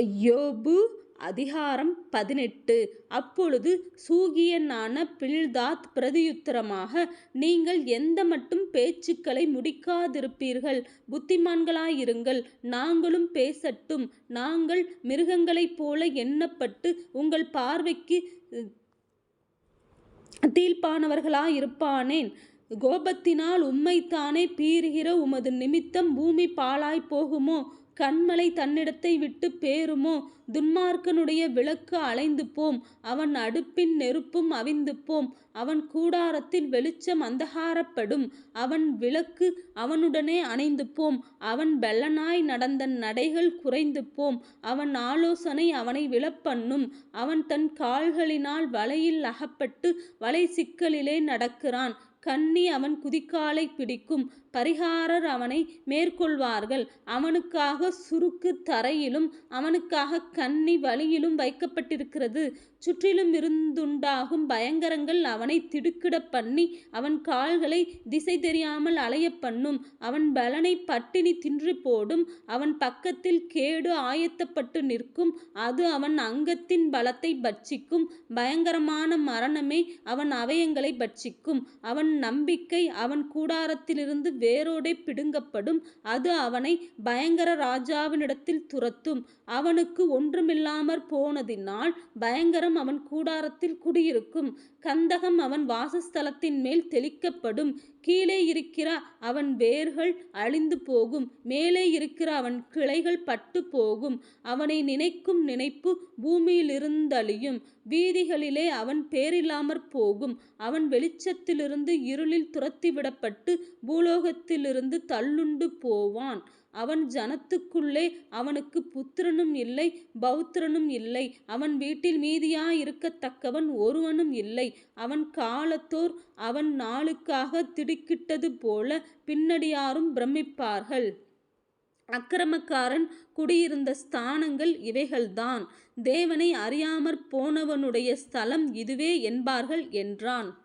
யோபு அதிகாரம் பதினெட்டு. அப்பொழுது சூகியனான பில்தாத் பிரதியுத்தரமாக நீங்கள் எந்த மட்டும் பேச்சுக்களை முடிக்காதிருப்பீர்கள் புத்திமான்களாயிருங்கள் நாங்களும் பேசட்டும் நாங்கள் மிருகங்களைப் போல எண்ணப்பட்டு உங்கள் பார்வைக்கு தீர்ப்பானவர்களாயிருப்பானேன் கோபத்தினால் உம்மைத்தானே பீறுகிற உமது நிமித்தம் பூமி பாழாய் போகுமோ? கண்மலை தன்னிடத்தை விட்டு பேருமோ? துன்மார்க்கனுடைய விளக்கு அலைந்து போம் அவன் அடுப்பின் நெருப்பும் அவிந்து போம் அவன் கூடாரத்தில் வெளிச்சம் அந்தகாரப்படும். அவன் விளக்கு அவனுடனே அணைந்து போம் அவன் பெல்லனாய் நடந்த நடைகள் குறைந்து போம் அவன் ஆலோசனை அவனை விழப்பண்ணும். அவன் தன் கால்களினால் வலையில் அகப்பட்டு வலை சிக்கலிலே நடக்கிறான். கண்ணி அவன் குதிக்காலை பிடிக்கும். பரிகாரர் அவனை மேற்கொள்வார்கள். அவனுக்காக சுருக்கு தரையிலும் அவனுக்காக கண்ணி வழியிலும் வைக்கப்பட்டிருக்கிறது. சுற்றிலும் இருந்துண்டாகும் பயங்கரங்கள் அவனை திடுக்கிட பண்ணி அவன் கால்களை திசை தெரியாமல் அலைய பண்ணும். அவன் பலனை பட்டினி தின்று போடும். அவன் பக்கத்தில் கேடு ஆயத்தப்பட்டு நிற்கும். அது அவன் அங்கத்தின் பலத்தை பட்சிக்கும். பயங்கரமான மரணமே அவன் அவயங்களை பட்சிக்கும். அவன் நம்பிக்கை அவன் கூடாரத்திலிருந்து வேரோடே பிடுங்கப்படும். அது அவனை பயங்கர ராஜாவினிடத்தில் துரத்தும். அவனுக்கு ஒன்றுமில்லாமற் போனதினால் பயங்கரம் அவன் கூடாரத்தில் குடியிருக்கும். கந்தகம் அவன் வாசஸ்தலத்தின் மேல் தெளிக்கப்படும். கீழே இருக்கிற அவன் வேர்கள் அழிந்து போகும். மேலே இருக்கிற அவன் கிளைகள் பட்டு போகும். அவனை நினைக்கும் நினைப்பு பூமியிலிருந்தழியும். வீதிகளிலே அவன் பேரில்லாமற் போகும். அவன் வெளிச்சத்திலிருந்து இருளில் துரத்திவிடப்பட்டு பூலோகத்திலிருந்து தள்ளுண்டு போவான். அவன் ஜனத்துக்குள்ளே அவனுக்கு புத்திரனும் இல்லை பௌத்திரனும் இல்லை. அவன் வீட்டில் மீதியாயிருக்கத்தக்கவன் ஒருவனும் இல்லை. அவன் காலத்தோர் அவன் நாளுக்காக திடுக்கிட்டது போல பின்னடியாரும் பிரமிப்பார்கள். அக்கிரமக்காரன் குடியிருந்த ஸ்தானங்கள் இவைகள்தான். தேவனை அறியாமற் போனவனுடைய ஸ்தலம் இதுவே என்பார்கள் என்றான்.